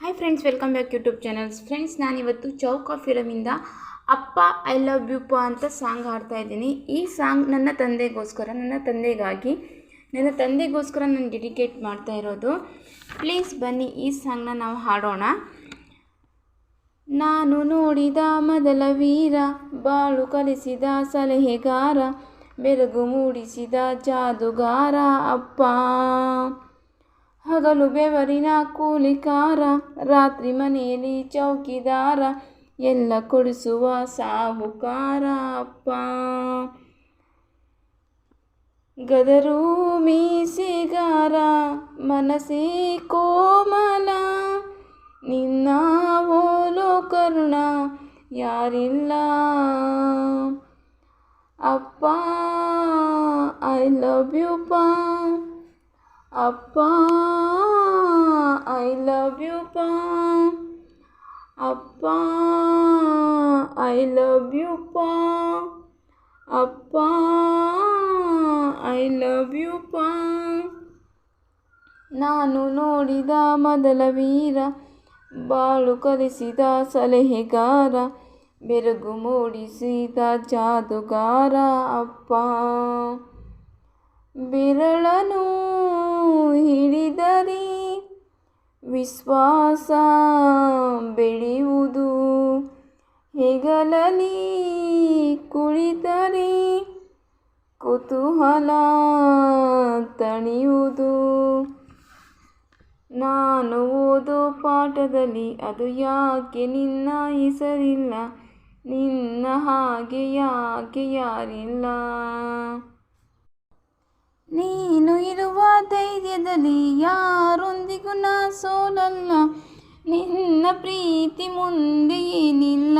Hi friends welcome back YouTube channels friends ನಾನಿವತ್ತು ಚೌಕ ಫಿಲಮಿಂದ ಅಪ್ಪ I love you ಪ ಅಂತ ಸಾಂಗ್ ಹಾಡ್ತಾ ಇದ್ದೀನಿ. ಈ ಸಾಂಗ್ ನನ್ನ ತಂದೆಗೋಸ್ಕರ, ನನ್ನ ತಂದೆಗಾಗಿ, ನನ್ನ ತಂದೆಗೋಸ್ಕರ ನಾನು ಡೆಡಿಕೇಟ್ ಮಾಡ್ತಾ ಇರೋದು. ಪ್ಲೀಸ್ ಬನ್ನಿ, ಈ ಸಾಂಗ್ನ ನಾವು ಹಾಡೋಣ. ನಾನು ನೋಡಿದ ಮೊದಲ ವೀರ, ಬಾಳು ಕಲಿಸಿದ ಸಲಹೆಗಾರ, ಬೆರಗು ಮೂಡಿಸಿದ ಜಾದುಗಾರ ಅಪ್ಪ. ಹಗಲು ಬೆವರಿನ ಕೂಲಿಕಾರ ರಾತ್ರಿ ಮನೆಯಲ್ಲಿ ಚೌಕಿದಾರ, ಎಲ್ಲ ಕೊಡಿಸುವ ಸಾಹುಕಾರ. ಅಪ್ಪ, ಗದರು ಮೀಸಿಗಾರ ಮನಸ್ಸೇ ಕೋಮಲ. ನಿನ್ನ ಓಲೋ ಕರುಣ ಯಾರಿಲ್ಲ. ಅಪ್ಪ ಐ ಲವ್ ಯು ಪಾ ಅಪ್ಪ. ಐ ಲವ್ ಯು ಪಾ ಅಪ್ಪ ಐ ಲವ್ ಯು ಪಾ ಅಪ್ಪ ಐ ಲವ್ ಯು ಪಾ ನಾನು ನೋಡಿದ ಮೊದಲ ವೀರ, ಬಾಳು ಕಲಿಸಿದ ಸಲಹೆಗಾರ, ಬೆರಗು ಮೂಡಿಸಿದ ಜಾದುಗಾರ, ಅಪ್ಪ. ಬೆರಳನು ವಿಶ್ವಾಸ ಬೆಳೆಯುವುದು. ಹೆಗಲಲಿ ಕುಳಿತರೆ ಕುತೂಹಲ ತಣಿಯುವುದು. ನಾನು ಓದೋ ಪಾಠದಲ್ಲಿ ಅದು ಯಾಕೆ ನಿನ್ನ ಹೆಸರಿಲ್ಲ? ನಿನ್ನ ಹಾಗೆ ಯಾಕೆ ಯಾರಿಲ್ಲ? ಧೈರ್ಯದಲ್ಲಿ ಯಾರೊಂದಿಗೂ ನಾ ಸೋಲಲ್ಲ ನಿನ್ನ ಪ್ರೀತಿ ಮುಂದೆ ಏನಿಲ್ಲ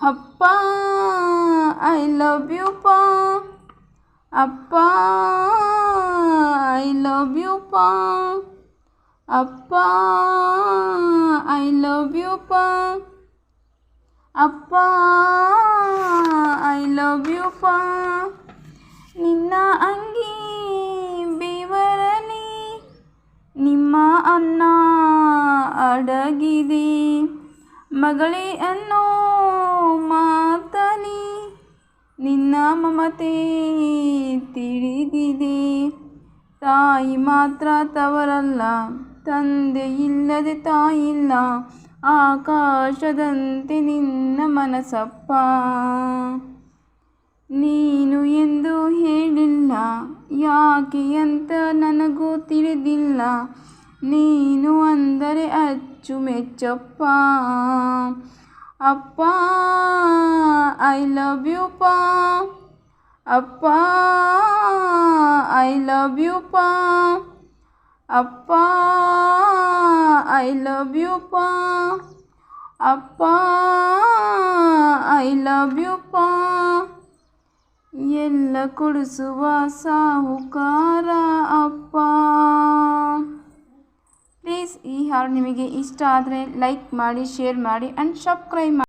ಅಪ್ಪ ಐ ಲವ್ ಯು ಪಾ ಅಪ್ಪ ಐ ಲವ್ ಯು ಪಾ ಅಪ್ಪ ಐ ಲವ್ ಯು ಪಾ ಅಪ್ಪ ಐ ಲವ್ ಯು ಪಾ ಅನ್ನ ಅಡಗಿದೆ. ಮಗಳೇ ಅನ್ನೋ ಮಾತನಿ ನಿನ್ನ ಮಮತೆ ತಿಳಿದಿದೆ. ತಾಯಿ ಮಾತ್ರ ತವರಲ್ಲ, ತಂದೆ ಇಲ್ಲದೆ ತಾಯಿಲ್ಲ, ಆಕಾಶದಂತೆ ನಿನ್ನ ಮನಸಪ್ಪ. ನೀನು ಎಂದು ಹೇಳಿಲ್ಲ, ಯಾಕೆ ಅಂತ ನನಗೂ ತಿಳಿದಿಲ್ಲ. ನೀನು ಅಂದರೆ ಅಚ್ಚುಮೆಚ್ಚಪ್ಪ ಅಪ್ಪ ಐ ಲವ್ ಯು ಪಾ ಅಪ್ಪ ಐ ಲವ್ ಯು ಪಾ ಅಪ್ಪ ಐ ಲವ್ ಯು ಪಾ ಅಪ್ಪ ಐ ಲವ್ ಯು ಪಾ ಎಲ್ಲ ಕೊಡಿಸುವ ಸಾಹುಕಾರ, ಅಪ್ಪ. ಪ್ಲೀಸ್ ಈ ಹಾಡು ನಿಮಗೆ ಇಷ್ಟ ಆದರೆ ಲೈಕ್ ಮಾಡಿ ಶೇರ್ ಮಾಡಿ ಆ್ಯಂಡ್ ಸಬ್ಸ್ಕ್ರೈಬ್ ಮಾಡಿ